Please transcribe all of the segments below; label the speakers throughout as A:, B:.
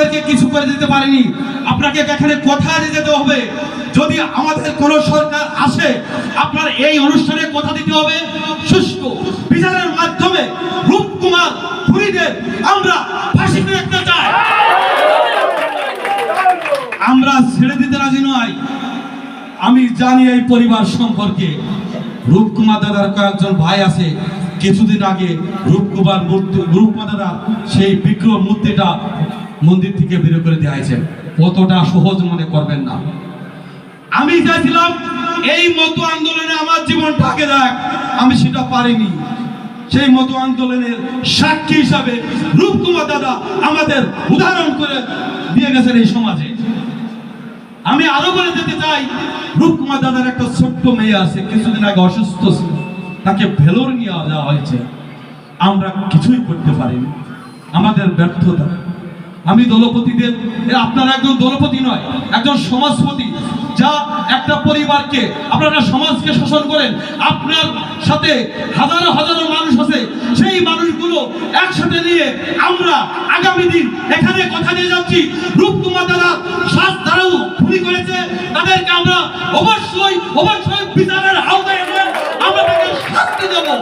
A: কিছু করে দিতে পারেনি। আপনাকে এখানে কথা যেতে হবে। যদি আমাদের কোন সরকার আসে, আপনার এই অনুষ্ঠানে কথা দিতে হবে। সুষ্ঠু বিচারের মাধ্যমে রূপকুমার খুনিদের আমরা ফাঁসিতে রাখতে চাই। আমরা ছেড়ে দিতে রাজি নয়। আমি জানি এই পরিবার সম্পর্কে। রূপকুমার দাদার কয়েকজন ভাই আছে। কিছুদিন আগে রূপকুমার মূর্তি রূপকুমার দাদা সেই বিগ্রহ মূর্তিটা মন্দির থেকে বের করে দেওয়া হয়েছে। অতটা সহজ মনে করবেন না। আমি চাইছিলাম এই মতো আন্দোলনে আমার জীবন আগে দেখ আমি সেটা পারিনি। সেই মতো আন্দোলনের সাক্ষী হিসাবে রূপকুমার দাদা আমাদের উদাহরণ করে দিয়ে গেছেন এই সমাজে। আমি আরও বলে যেতে চাই, রূপকুমার দাদার একটা ছোট্ট মেয়ে আছে, কিছুদিন আগে অসুস্থ ছিল। তাকে ভেলোর নিয়ে যাওয়া হয়েছে। আমরা কিছুই করতে পারিনি। আমাদের ব্যর্থতা আমি দলপতিদের আপনারা একজন দলপতি নয়, একজন সমাজপতি, যা একটা পরিবারকে, আপনারা সমাজকে শাসন করেন। আপনার সাথে হাজারো হাজারো মানুষ আছে, সেই মানুষগুলো একসাথে নিয়ে আমরা আগামী দিন এখানে কথা দিয়ে যাচ্ছি। রূপকুমার দাদা সাত দ্বারাও খুনি করেছে, তাদেরকে আমরা অবশ্যই অবশ্যই বিচারের আওতায় এনে আমরা তাকে শাস্তি দেবো।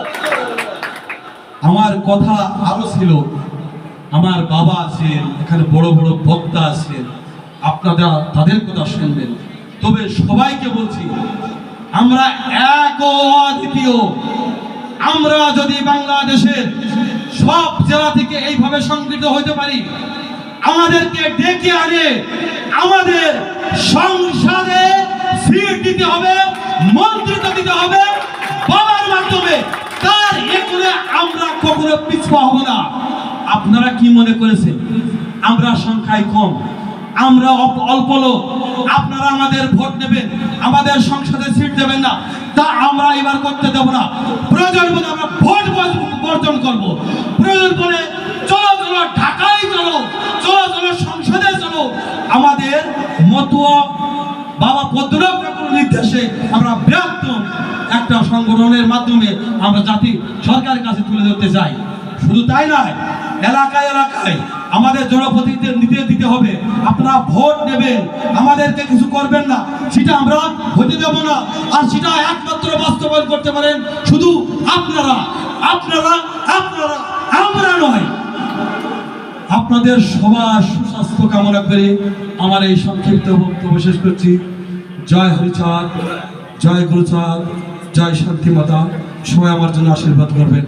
A: আমার কথা আরও ছিল আমার বাবা আছেন, এখানে বড় বড় বক্তা আছেন, আপনারা তাদের কথা শুনবেন। তবে সবাইকে বলছি, আমরা এক অদ্বিতীয়। আমরা যদি বাংলাদেশের সব জেলা থেকে এইভাবে সংগৃহীত হইতে পারি, আমাদেরকে ডেকে আনে, আমাদের সংসদে সিট দিতে হবে, মন্ত্রিত্ব দিতে হবে বলার মাধ্যমে। তার এ করে আমরা কখনো পিছপা হব না। আপনারা কি মনে করেছেন? আমরা সংখ্যায় কম, আমরা অল্প লোক। আপনারা আমাদের ভোট নেবেন, আমাদের সংসদে সিট দেবেন না। তা আমরা এবার করতে দেব না। প্রয়োজন বলে আমরা ভোট বর- বর্জন করব। প্রয়োজন বলে চলো চলো, ঢাকায় চলো চলো চলো, সংসদে চলো। আমাদের মতো বাবা পদ্মনাভ নির্দেশে আমরা বৃহত্তম একটা সংগঠনের মাধ্যমে আমরা জাতি সরকারের কাছে তুলে ধরতে চাই। শুধু তাই নয় এলাকায় এলাকায় আমাদের জনপ্রতিনিধিদের নিতে দিতে হবে। আপনারা ভোট নেবেন, আমাদেরকে কিছু করবেন না। সেটা আমরা হতে দেব না। আর সেটা একমাত্র বাস্তবায়ন করতে পারেন শুধু আপনারা। আপনারা আপনারা, আমরা নয়। আপনাদের সবার সুস্বাস্থ্য কামনা করে আমার এই সংক্ষিপ্ত বক্তব্য শেষ করছি। জয় হরিচাঁদ, জয় গুরুচাঁদ, জয় শান্তি মাতা সবাই আমার জন্য আশীর্বাদ করবেন।